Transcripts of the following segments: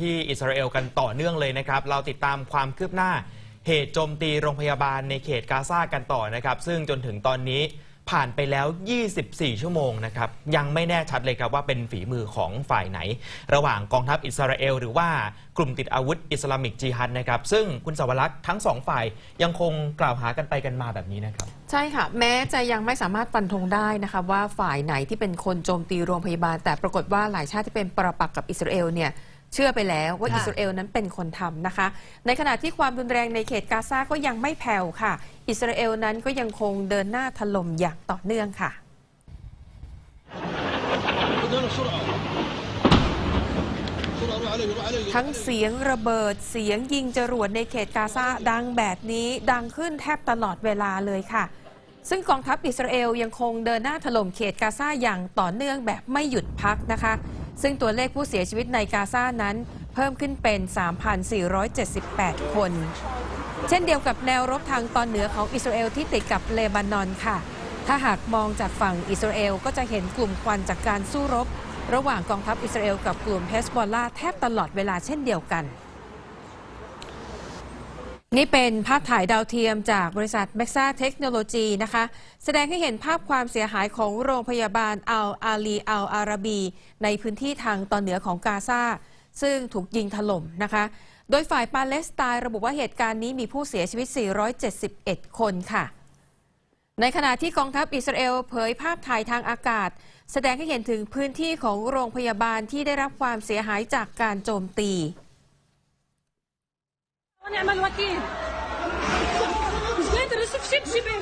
ที่อิสราเอลกันต่อเนื่องเลยนะครับ เราติดตามความคืบหน้า เหตุโจมตีโรงพยาบาลในเขตกาซากันต่อนะครับ ซึ่งจนถึงตอนนี้ผ่านไปแล้ว 24 ชั่วโมงนะครับ ยังไม่แน่ชัดเลยครับว่าเป็นฝีมือของฝ่ายไหน ระหว่างกองทัพอิสราเอล หรือว่ากลุ่มติดอาวุธอิสลามิกจิฮัดนะครับ ซึ่งคุณสวรักษ์ทั้งสองฝ่ายยังคงกล่าวหากันไปกันมาแบบนี้นะครับ ใช่ค่ะ แม้จะยังไม่สามารถฟันธงได้นะคะว่าฝ่ายไหนที่เป็นคนโจมตีโรงพยาบาล แต่ปรากฏว่าหลายชาติที่เป็นปรปักษ์กับอิสราเอลเนี่ย เชื่อไปแล้วว่าอิสราเอลนั้นเป็นคนทำนะคะ ในขณะที่ความรุนแรงในเขตกาซาก็ยังไม่แผ่วค่ะ อิสราเอลนั้นก็ยังคงเดินหน้าถล่มอย่างต่อเนื่องค่ะ ทั้งเสียงระเบิดเสียงยิงจรวดในเขตกาซาดังแบบนี้ดังขึ้นแทบตลอดเวลาเลยค่ะซึ่งกองทัพอิสราเอลยังคงเดินหน้าถล่มเขตกาซาอย่างต่อเนื่องแบบไม่หยุดพักนะคะ ซึ่งตัวเลขผู้เสียชีวิตในกาซานั้น เพิ่มขึ้นเป็น 3,478 คน เช่นเดียวกับแนวรบทางตอนเหนือของอิสราเอลที่ติดกับเลบานอนค่ะ ถ้าหากมองจากฝั่งอิสราเอลก็จะเห็นกลุ่มควันจากการสู้รบ ระหว่างกองทัพอิสราเอลกับกลุ่มเฮสบอลลาแทบตลอดเวลาเช่นเดียวกัน นี่เป็นภาพถ่ายดาวเทียมจากบริษัท m e x a เทคโนโลยีนะคะ แสดงให้เห็นภาพความเสียหายของโรงพยาบาลอัลอาลีอัลอาราบี ในพื้นที่ทางตอนเหนือของกาซาซึ่งถูกยิงถล่มนะคะ โดยฝ่ายปาเลสไตน์ระบุว่าเหตุการณ์นี้มีผู้เสียชีวิต 471 คนค่ะ ในขณะที่กองทัพอิสราเอลเผยภาพถ่ายทางอากาศ แสดงให้เห็นถึงพื้นที่ของโรงพยาบาลที่ได้รับความเสียหายจากการโจมตี ونعم الوكيل مش قادر اشوف شبشبه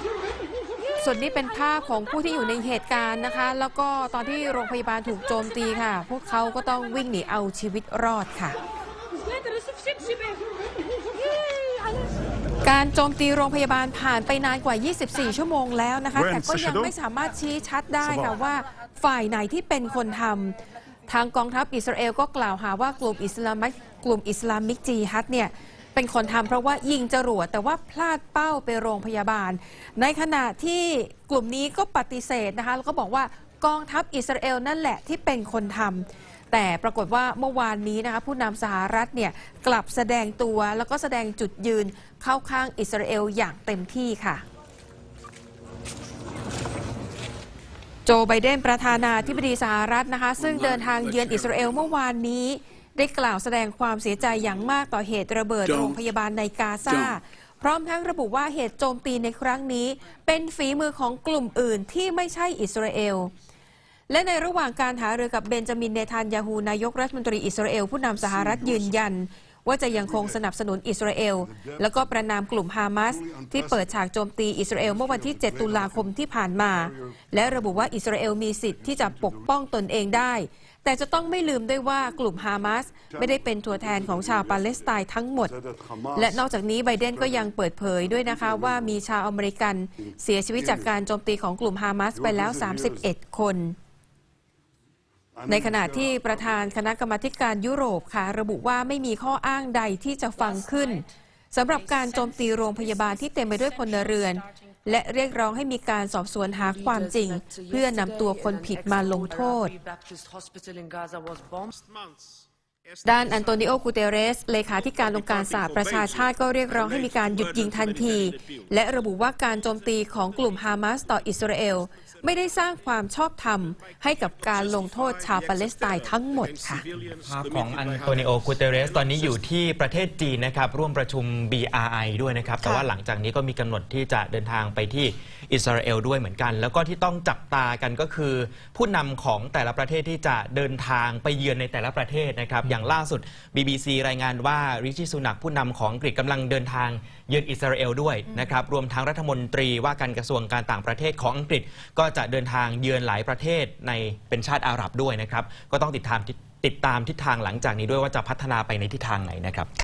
ส่วนนี้เป็นภาพของผู้ที่อยู่ในเหตุการณ์นะคะ แล้วก็ตอนที่โรงพยาบาลถูกโจมตีค่ะ พวกเขาก็ต้องวิ่งหนีเอาชีวิตรอดค่ะ مش قادر اشوف شبشبه على การโจมตีโรงพยาบาลผ่านไปนานกว่า 24 ชั่วโมงแล้วนะคะ เว้น แต่ก็ยัง Sashadon ไม่สามารถชี้ชัดได้ค่ะ สบาย ว่าฝ่ายไหนที่เป็นคนทำทางกองทัพอิสราเอลก็กล่าวหาว่ากลุ่มอิสลามิกกลุ่มอิสลามิกจีฮัดเนี่ย เป็นคนทำเพราะว่ายิงจรวดแต่ว่าพลาดเป้าไปโรงพยาบาล ในขณะที่กลุ่มนี้ก็ปฏิเสธนะคะแล้วก็บอกว่ากองทัพอิสราเอลนั่นแหละที่เป็นคนทำแต่ปรากฏว่าเมื่อวานนี้นะคะผู้นำสหรัฐเนี่ยกลับแสดงตัวแล้วก็แสดงจุดยืนเข้าข้างอิสราเอลอย่างเต็มที่ค่ะโจไบเดนประธานาธิบดีสหรัฐนะคะ ซึ่งเดินทางเยือนอิสราเอลเมื่อวานนี้ ได้กล่าวแสดงความเสียใจอย่างมากต่อเหตุระเบิด Don't โรงพยาบาลในกาซา Don't พร้อมทั้งระบุว่าเหตุโจมตีในครั้งนี้ เป็นฝีมือของกลุ่มอื่นที่ไม่ใช่อิสราเอล และในระหว่างการหารือกับเบนจามินเนทันยาฮูนายกรัฐมนตรีอิสราเอลผู้นำสหรัฐยืนยัน ว่าจะยังคงสนับสนุนอิสราเอล แล้วก็ประนามกลุ่มฮามาสที่เปิดฉากโจมตีอิสราเอลเมื่อวันที่ 7 ตุลาคมที่ผ่านมา และระบุว่าอิสราเอลมีสิทธิ์ที่จะปกป้องตนเองได้ แต่จะต้องไม่ลืมด้วยว่ากลุ่มฮามาสไม่ได้เป็นตัวแทนของชาวปาเลสไตน์ทั้งหมด และนอกจากนี้ไบเดนก็ยังเปิดเผยด้วยนะคะว่ามีชาวอเมริกัน เสียชีวิตจากการโจมตีของกลุ่มฮามาสไปแล้ว 31 คน ในขณะที่ประธานคณะกรรมาธิการยุโรปค่ะ ระบุว่าไม่มีข้ออ้างใดที่จะฟังขึ้นสำหรับการโจมตีโรงพยาบาลที่เต็มไปด้วยพลเรือน และเรียกร้องให้มีการสอบสวนหาความจริง เพื่อนำตัวคนผิดมาลงโทษ ด้านอันโตนิโอกูเตเรส เลขาธิการองค์การสหประชาชาติก็เรียกร้องให้มีการหยุดยิงทันที และระบุว่าการโจมตีของกลุ่มฮามาสต่ออิสราเอล ไม่ได้สร้างความชอบธรรม ให้กับการลงโทษชาวปาเลสไตน์ทั้งหมดค่ะภาพของอันโตนิโอกูเตเรส ตอนนี้อยู่ที่ประเทศจีนนะครับ ร่วมประชุม BRI ด้วยนะครับ แต่ว่าหลังจากนี้ก็มีกำหนดที่จะเดินทางไปที่อิสราเอลด้วยเหมือนกัน แล้วก็ที่ต้องจับตากันก็คือ ผู้นำของแต่ละประเทศที่จะเดินทางไปเยือนในแต่ละประเทศนะครับอย่างล่าสุด BBC รายงานว่าริชิสุนักผู้นำของอังกฤษกำลังเดินทางเยือนอิสราเอลด้วยนะครับรวมทั้งรัฐมนตรีว่าการกระทรวงการต่างประเทศของอังกฤษ ก็จะเดินทางเยือนหลายประเทศในเป็นชาติอาหรับด้วยนะครับก็ต้องติดตามติดตามทิศทางหลังจากนี้ด้วยว่าจะพัฒนาไปในทิศทางไหนนะครับ